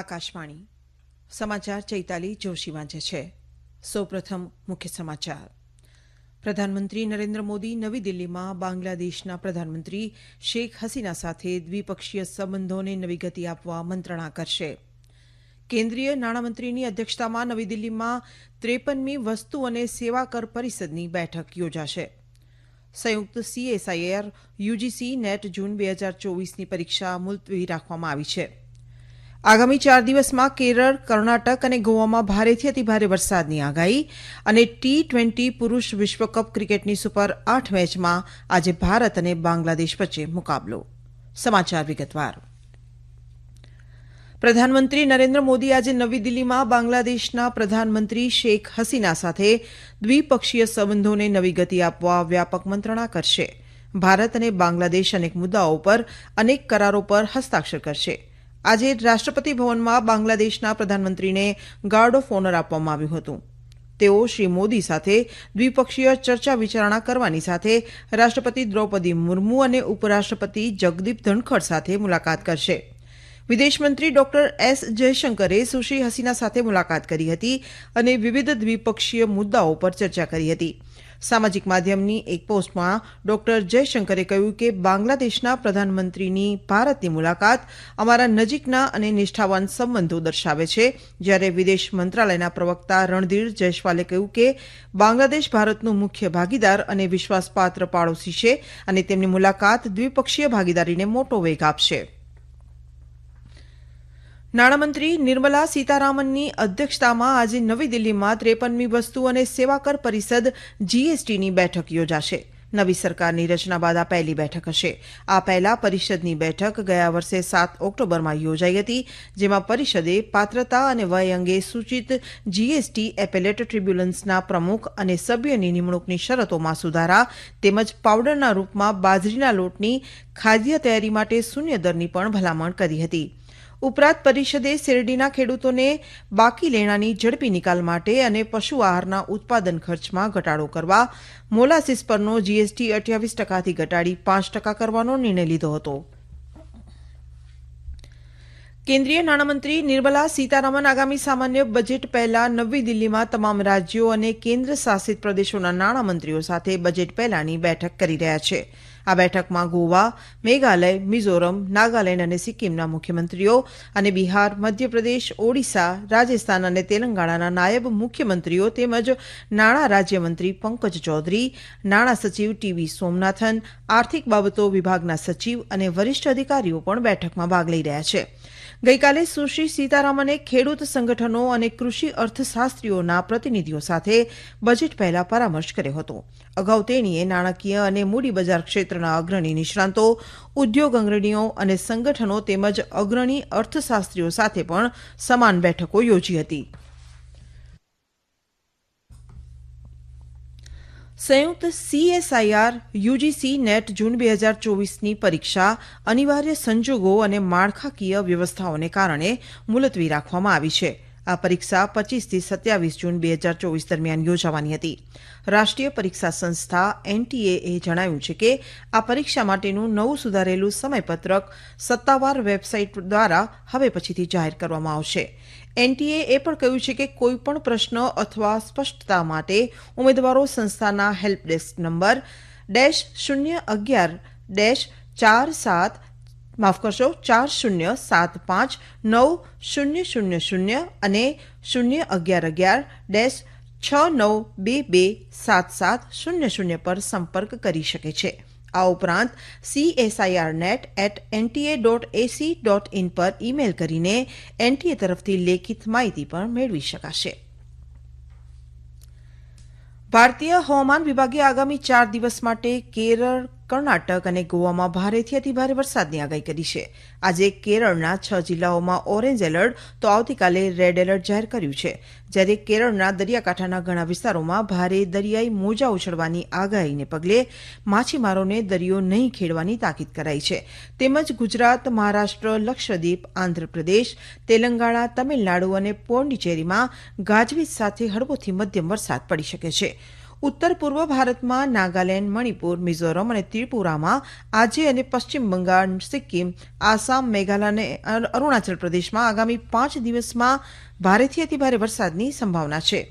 આકાશવાણી, સમાચાર ચૈતાલી જોશી વાંચે છે. સૌપ્રથમ મુખ્ય સમાચાર. પ્રધાનમંત્રી નરેન્દ્ર મોદી નવી દિલ્હીમાં બાંગ્લાદેશના પ્રધાનમંત્રી શેખ હસીના સાથે દ્વિપક્ષીય સંબંધોને નવી ગતિ આપવા મંત્રણા કરશે. કેન્દ્રીય નાણામંત્રીની અધ્યક્ષતામાં નવી દિલ્હીમાં ત્રેપનમી વસ્તુ અને સેવા કર પરિષદની બેઠક યોજાશે. સંયુક્ત સીએસઆઈઆર યુજીસી નેટ જૂન બે હજાર ચોવીસની પરીક્ષા મુલતવી રાખવામાં આવી છે. આગામી ચાર દિવસમાં કેરળ, કર્ણાટક અને ગોવામાં ભારેથી અતિભારે વરસાદની આગાહી અને ટી ટ્વેન્ટી પુરૂષ વિશ્વકપ ક્રિકેટની સુપર આઠ મેચમાં આજે ભારત અને બાંગ્લાદેશ વચ્ચે મુકાબલો. સમાચાર વિગતવાર. પ્રધાનમંત્રી નરેન્દ્ર મોદી આજે નવી દિલ્હીમાં બાંગ્લાદેશના પ્રધાનમંત્રી શેખ હસીના સાથે દ્વિપક્ષીય સંબંધોને નવી ગતિ આપવા વ્યાપક મંત્રણા કરશે. ભારત અને બાંગ્લાદેશ અનેક મુદ્દાઓ પર અનેક કરારો પર હસ્તાક્ષર કરશે. આજે રાષ્ટ્રપતિ ભવનમાં બાંગ્લાદેશના પ્રધાનમંત્રીને ગાર્ડ ઓફ ઓનર આપવામાં આવ્યું હતું. તેઓ શ્રી મોદી સાથે દ્વિપક્ષીય ચર્ચા વિચારણા કરવાની સાથે રાષ્ટ્રપતિ દ્રૌપદી મુર્મુ અને ઉપરાષ્ટ્રપતિ જગદીપ ધનખડ સાથે મુલાકાત કરશે. વિદેશમંત્રી ડોક્ટર એસ જયશંકરે સુશ્રી હસીના સાથે મુલાકાત કરી હતી અને વિવિધ દ્વિપક્ષીય મુદ્દાઓ પર ચર્ચા કરી હતી. સામાજિક માધ્યમની એક પોસ્ટમાં ડોક્ટર જયશંકરે કહ્યું કે બાંગ્લાદેશના પ્રધાનમંત્રીની ભારતની મુલાકાત અમારા નજીકના અને નિષ્ઠાવાન સંબંધો દર્શાવે છે. જ્યારે વિદેશ મંત્રાલયના પ્રવક્તા રણધીર જયસ્વાલે કહ્યું કે બાંગ્લાદેશ ભારતનું મુખ્ય ભાગીદાર અને વિશ્વાસપાત્ર પાડોશી છે અને તેમની મુલાકાત દ્વિપક્ષીય ભાગીદારીને મોટો વેગ આપશે. નાણામંત્રી નિર્મલા સીતારામનની અધ્યક્ષતામાં આજે નવી દિલ્હીમાં ત્રેપનમી વસ્તુ અને સેવાકર પરિષદ જીએસટીની બેઠક યોજાશે. નવી સરકારની રચના બાદ આ પહેલી બેઠક હશે. આ પહેલા પરિષદની બેઠક ગયા વર્ષે સાત ઓક્ટોબરમાં યોજાઈ હતી, જેમાં પરિષદે પાત્રતા અને વય અંગે સૂચિત જીએસટી એપેલેટ ટ્રિબ્યુનલ્સના પ્રમુખ અને સભ્યની નિમણૂકની શરતોમાં સુધારા તેમજ પાવડરના રૂપમાં બાજરીના લોટની ખાદ્ય તૈયારી માટે શૂન્ય દરની પણ ભલામણ કરી હતી. ઉપરાંત પરિષદે શેરડીના ખેડૂતોને બાકી લેણાની ઝડપી નિકાલ માટે અને પશુ આહારના ઉત્પાદન ખર્ચમાં ઘટાડો કરવા, મોલાસીસ પરનો જીએસટી અઠ્યાવીસ ટકાથી ઘટાડી પાંચ ટકા કરવાનો નિર્ણય લીધો હતો. કેન્દ્રીય નાણામંત્રી નિર્મલા સીતારામન આગામી સામાન્ય બજેટ પહેલા નવી દિલ્હીમાં તમામ રાજ્યો અને કેન્દ્ર શાસિત પ્રદેશોના નાણામંત્રીઓ સાથે બજેટ પહેલાની બેઠક કરી રહ્યા છે. આ બેઠકમાં ગોવા, મેઘાલય, મિઝોરમ, નાગાલેન્ડ અને સિક્કિમના મુખ્યમંત્રીઓ અને બિહાર, મધ્યપ્રદેશ, ઓડિશા, રાજસ્થાન અને તેલંગાણાના નાયબ મુખ્યમંત્રીઓ તેમજ નાણાં રાજ્યમંત્રી પંકજ ચૌધરી, નાણાં સચિવ ટીવી સોમનાથન, આર્થિક બાબતો વિભાગના સચિવ અને વરિષ્ઠ અધિકારીઓ પણ બેઠકમાં ભાગ લઈ રહ્યા છે. ગઈકાલે સુશ્રી સીતારામને ખેડૂત સંગઠનો અને કૃષિ અર્થશાસ્ત્રીઓના પ્રતિનિધિઓ સાથે બજેટ પહેલા પરામર્શ કર્યો હતો. અગાઉ તેણીએ નાણાકીય અને મૂડી બજાર ક્ષેત્રના અગ્રણી નિષ્ણાંતો, ઉદ્યોગ અગ્રણીઓ અને સંગઠનો તેમજ અગ્રણી અર્થશાસ્ત્રીઓ સાથે પણ સમાન બેઠકો યોજી હતી. સંયુક્ત સીએસઆઈઆર યુજીસી નેટ જૂન બે હજાર ચોવીસની પરીક્ષા અનિવાર્ય સંજોગો અને માળખાકીય વ્યવસ્થાઓને કારણે મુલતવી રાખવામાં આવી છે. આ પરીક્ષા પચીસથી સત્યાવીસ જૂન બે હજાર ચોવીસ દરમિયાન યોજાવાની હતી. રાષ્ટ્રીય પરીક્ષા સંસ્થા એનટીએએ જણાવ્યું છે કે આ પરીક્ષા માટેનું નવું સુધારેલું સમયપત્રક સત્તાવાર વેબસાઇટ દ્વારા હવે પછીથી જાહેર કરવામાં આવશે. એનટીએ એ પણ કહ્યું છે કે કોઈપણ પ્રશ્ન અથવા સ્પષ્ટતા માટે ઉમેદવારો સંસ્થાના હેલ્પ ડેસ્ક નંબર ડેશ શૂન્ય અગિયાર ડેશ ચાર સાત માફ કરશો, ચાર શૂન્ય સાત પાંચ નવ શૂન્ય શૂન્ય શૂન્ય અને શૂન્ય અગિયાર અગિયાર ડેશ છ નવ બે બે સાત સાત શૂન્ય શૂન્ય પર સંપર્ક કરી શકે છે. આ ઉપરાંત CSIR NET at NTA dot AC dot in પર ઇમેલ કરીને એનટીએ તરફથી લેખિત માહિતી પણ મેળવી શકાશે. ભારતીય હવામાન વિભાગે આગામી ચાર દિવસ માટે કેરળ કર્ણાટક અને ગોવામાં ભારેથી અતિભારે વરસાદની આગાહી કરી છે. આજે કેરળના છ જિલ્લાઓમાં ઓરેન્જ એલર્ટ, તો આવતીકાલે રેડ એલર્ટ જાહેર કર્યું છે. જ્યારે કેરળના દરિયાકાંઠાના ઘણા વિસ્તારોમાં ભારે દરિયાઈ મોજા ઉછળવાની આગાહીને પગલે માછીમારોને દરિયો નહીં ખેડવાની તાકીદ કરાઈ છે. તેમજ ગુજરાત, મહારાષ્ટ્ર, લક્ષદ્વીપ, આંધ્રપ્રદેશ, તેલંગાણા, તમિલનાડુ અને પોંડિચેરીમાં ગાજવીજ સાથે હળવોથી મધ્યમ વરસાદ પડી શકે છે. ઉત્તર પૂર્વ ભારતમાં નાગાલેન્ડ, મણિપુર, મિઝોરમ અને ત્રિપુરામાં આજે અને પશ્ચિમ બંગાળ, સિક્કિમ, આસામ, મેઘાલય અને અરુણાચલ પ્રદેશમાં આગામી પાંચ દિવસમાં ભારેથી અતિભારે વરસાદની સંભાવના છે.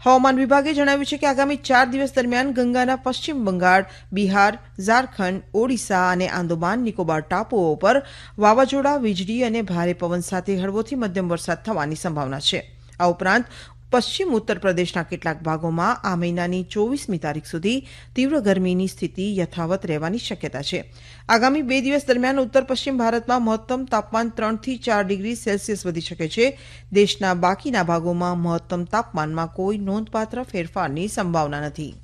હવામાન વિભાગે જણાવ્યું છે કે આગામી ચાર દિવસ દરમિયાન ગંગાના પશ્ચિમ બંગાળ, બિહાર, ઝારખંડ, ઓડિશા અને આંદોમાન, નિકોબાર ટાપુઓ પર વાવાઝોડા, વીજળી અને ભારે પવન સાથે હળવોથી મધ્યમ વરસાદ થવાની સંભાવના છે. આ ઉપરાંત પશ્ચિમ ઉત્તર પ્રદેશના કેટલાક ભાગોમાં આ મહિનાની ચોવીસમી તારીખ સુધી તીવ્ર ગરમીની સ્થિતિ યથાવત રહેવાની શક્યતા છે. આગામી બે દિવસ દરમિયાન ઉત્તર પશ્ચિમ ભારતમાં મહત્તમ તાપમાન ત્રણથી ચાર ડિગ્રી સેલ્સિયસ વધી શકે છે. દેશના બાકીના ભાગોમાં મહત્તમ તાપમાનમાં કોઈ નોંધપાત્ર ફેરફારની સંભાવના નથી.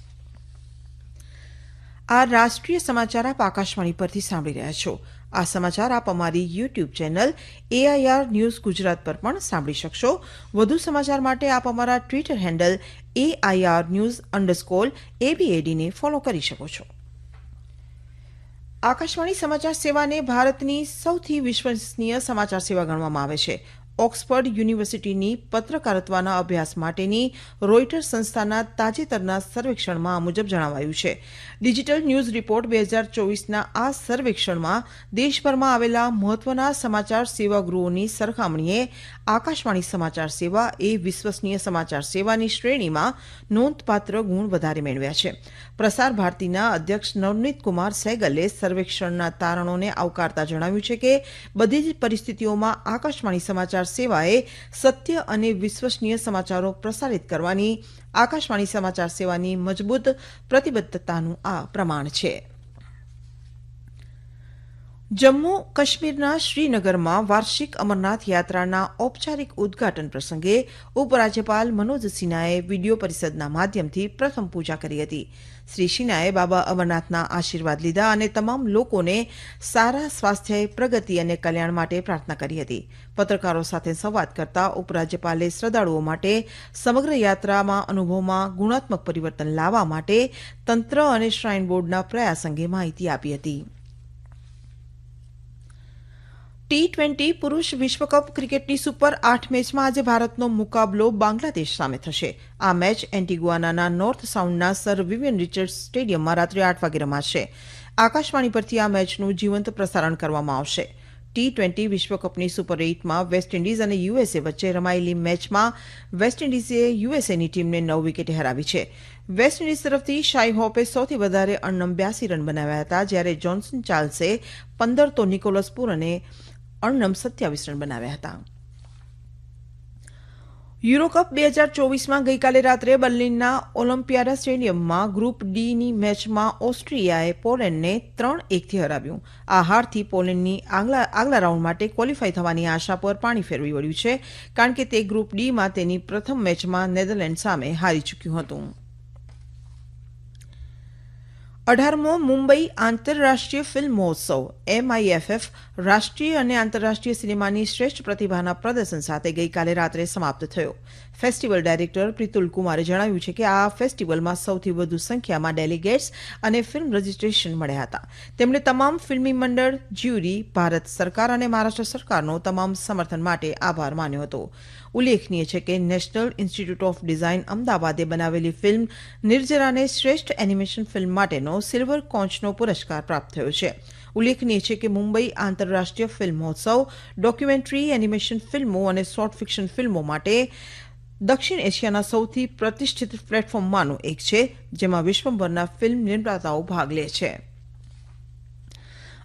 આ રાષ્ટ્રીય સમાચાર આપ આકાશવાણી પરથી સાંભળી રહ્યા છો. આ સમાચાર આપ અમારી YouTube channel AIR news Gujarat પર પણ સાંભળી શકશો. વધુ સમાચાર માટે આપ અમારા Twitter handle AIR news underscore એબીએડીને follow કરી શકો છો. આકાશવાણી સમાચાર સેવાને ભારતની સૌથી વિશ્વસનીય સમાચાર સેવા ગણવામાં આવે છે. ઓક્સફર્ડ યુનિવર્સિટીની પત્રકારત્વના અભ્યાસ માટેની રોઇટર સંસ્થાના તાજેતરના સર્વેક્ષણમાં આ મુજબ જણાવાયું છે. ડિજિટલ ન્યૂઝ રિપોર્ટ બે હજાર ચોવીસના આ સર્વેક્ષણમાં દેશભરમાં આવેલા મહત્વના સમાચાર સેવા ગૃહોની સરખામણીએ આકાશવાણી સમાચાર સેવા એ વિશ્વસનીય સમાચાર સેવાની શ્રેણીમાં નોંધપાત્ર ગુણ વધારે મેળવ્યા છે. પ્રસાર ભારતીના અધ્યક્ષ નવનીત કુમાર સહેગલે સર્વેક્ષણના તારણોને આવકારતા જણાવ્યું છે કે બધી જ પરિસ્થિતિઓમાં આકાશવાણી સમાચાર સેવાએ સત્ય અને વિશ્વસનીય સમાચારો પ્રસારિત કરવાની, આકાશવાણી સમાચાર સેવાની મજબૂત પ્રતિબદ્ધતાનું આ પ્રમાણ છે. જમ્મુ કાશ્મીરના શ્રીનગરમાં વાર્ષિક અમરનાથ યાત્રાના ઔપચારિક ઉદ્ઘાટન પ્રસંગે ઉપરાજ્યપાલ મનોજ સિન્હાએ વીડિયો પરિષદના માધ્યમથી પ્રથમ પૂજા કરી હતી. શ્રી સિન્હાએ બાબા અમરનાથના આશીર્વાદ લીધા અને તમામ લોકોને સારા સ્વાસ્થ્ય, પ્રગતિ અને કલ્યાણ માટે પ્રાર્થના કરી હતી. પત્રકારો સાથે સંવાદ કરતા ઉપરાજ્યપાલે શ્રદ્ધાળુઓ માટે સમગ્ર યાત્રામાં અનુભવમાં ગુણાત્મક પરિવર્તન લાવવા માટે તંત્ર અને શ્રાઇન બોર્ડના પ્રયાસ અંગે માહિતી આપી હતી. ટી ટ્વેન્ટી પુરુષ વિશ્વકપ ક્રિકેટની સુપર આઠ મેચમાં આજે ભારતનો મુકાબલો બાંગ્લાદેશ સામે થશે. આ મેચ એન્ટીગુઆનાના નોર્થ સાઉન્ડના સર વિવિયન રિચર્ડ સ્ટેડિયમમાં રાત્રે આઠ વાગે રમાશે. આકાશવાણી પરથી આ મેચનું જીવંત પ્રસારણ કરવામાં આવશે. ટી ટ્વેન્ટી વિશ્વકપની સુપર એઇટમાં વેસ્ટ ઇન્ડિઝ અને યુએસએ વચ્ચે રમાયેલી મેચમાં વેસ્ટ ઇન્ડિઝે યુએસએની ટીમને નવ વિકેટે હરાવી છે. વેસ્ટ ઇન્ડિઝ તરફથી શાઈ હોપે સૌથી વધારે અણનમ બ્યાસી રન બનાવ્યા હતા, જ્યારે જોન્સન ચાર્લ્સે પંદર તો નિકોલસ પુરને અણનમ સત્યાવીસ રન બનાવ્યા હતા. યુરોકપ બે હજાર ચોવીસમાં ગઈકાલે રાત્રે બર્લિનના ઓલિમ્પિયાડા સ્ટેડિયમમાં ગ્રુપ ડીની મેચમાં ઓસ્ટ્રિયાએ પોલેન્ડને ત્રણ એકથી હરાવ્યું. આ હારથી પોલેન્ડની આગલા આગલા રાઉન્ડ માટે ક્વોલિફાય થવાની આશા પર પાણી ફેરવી વળ્યું છે, કારણ કે તે ગ્રુપ ડીમાં તેની પ્રથમ મેચમાં નેધરલેન્ડ સામે હારી ચૂક્યું હતું. અઢારમો મુંબઈ આંતરરાષ્ટ્રીય ફિલ્મ મહોત્સવ એમઆઈએફએફ રાષ્ટ્રીય અને આંતરરાષ્ટ્રીય સિનેમાની શ્રેષ્ઠ પ્રતિભાના પ્રદર્શન સાથે ગઈકાલે રાત્રે સમાપ્ત થયો. ફેસ્ટિવલ ડાયરેક્ટર પ્રિતુલ કુમારે જણાવ્યું છે કે આ ફેસ્ટિવલમાં સૌથી વધુ સંખ્યામાં ડેલિગેટ્સ અને ફિલ્મ રજિસ્ટ્રેશન મળ્યા હતા. તેમણે તમામ ફિલ્મી મંડળ, જ્યુરી, ભારત સરકાર અને મહારાષ્ટ્ર સરકારનો તમામ સમર્થન માટે આભાર માન્યો હતો. ઉલ્લેખનીય છે કે નેશનલ ઇન્સ્ટિટ્યૂટ ઓફ ડિઝાઇન અમદાવાદે બનાવેલી ફિલ્મ નિર્જરાને શ્રેષ્ઠ એનિમેશન ફિલ્મ માટેનો સિલ્વર કોન્ચનો પુરસ્કાર પ્રાપ્ત થયો છે. ઉલ્લેખનીય છે કે મુંબઈ આંતરરાષ્ટ્રીય ફિલ્મ મહોત્સવ ડોક્યુમેન્ટરી એનિમેશન ફિલ્મો અને શોર્ટ ફિક્શન ફિલ્મો માટે દક્ષિણ એશિયાના સૌથી પ્રતિષ્ઠિત પ્લેટફોર્મમાંનું એક છે, જેમાં વિશ્વભરના ફિલ્મ નિર્માતાઓ ભાગ લે છે.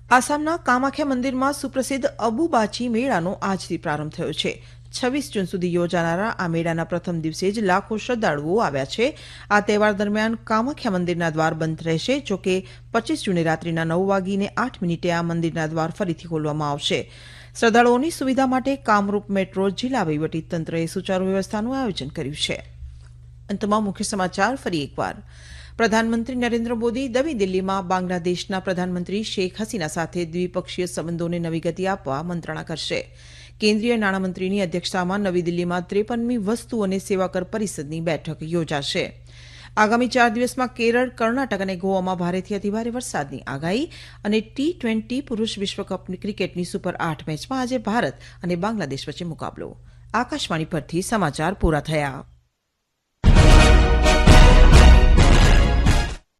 આસામના કામાખ્યા મંદિરમાં સુપ્રસિદ્ધ અબુબાચી મેળાનો આજથી પ્રારંભ થયો છે છવ્વીસ જૂન સુધી યોજાનારા આ મેળાના પ્રથમ દિવસે જ લાખો શ્રદ્ધાળુઓ આવ્યા છે. આ તહેવાર દરમિયાન કામાખ્યા મંદિરના દ્વાર બંધ રહેશે જોકે પચીસ જૂને રાત્રિના નવ વાગીને આઠ મિનિટે આ મંદિરના દ્વાર ફરીથી ખોલવામાં આવશે. શ્રદ્ધાળુઓની સુવિધા માટે કામરૂપ મેટ્રો, જિલ્લા તંત્રએ સુચારુ વ્યવસ્થાનું આયોજન કર્યું છે. અંતમાં મુખ્ય સમાચાર ફરી એકવાર. પ્રધાનમંત્રી નરેન્દ્ર મોદી નવી દિલ્હીમાં બાંગ્લાદેશના પ્રધાનમંત્રી શેખ હસીના સાથે દ્વિપક્ષીય સંબંધોને નવી ગતિ આપવા મંત્રણા કરશે. કેન્દ્રીય નાણામંત્રીની અધ્યક્ષતામાં નવી દિલ્હીમાં ત્રેપનમી વસ્તુ અને સેવાકર પરિષદની બેઠક યોજાશે. આગામી ચાર દિવસમાં કેરળ, કર્ણાટક અને ગોવામાં ભારેથી અતિભારે વરસાદની આગાહી અને ટી ટ્વેન્ટી પુરુષ વિશ્વકપ ક્રિકેટની સુપર આઠ મેચમાં આજે ભારત અને બાંગ્લાદેશ વચ્ચે મુકાબલો. આકાશવાણી પરથી સમાચાર પૂરા થયા.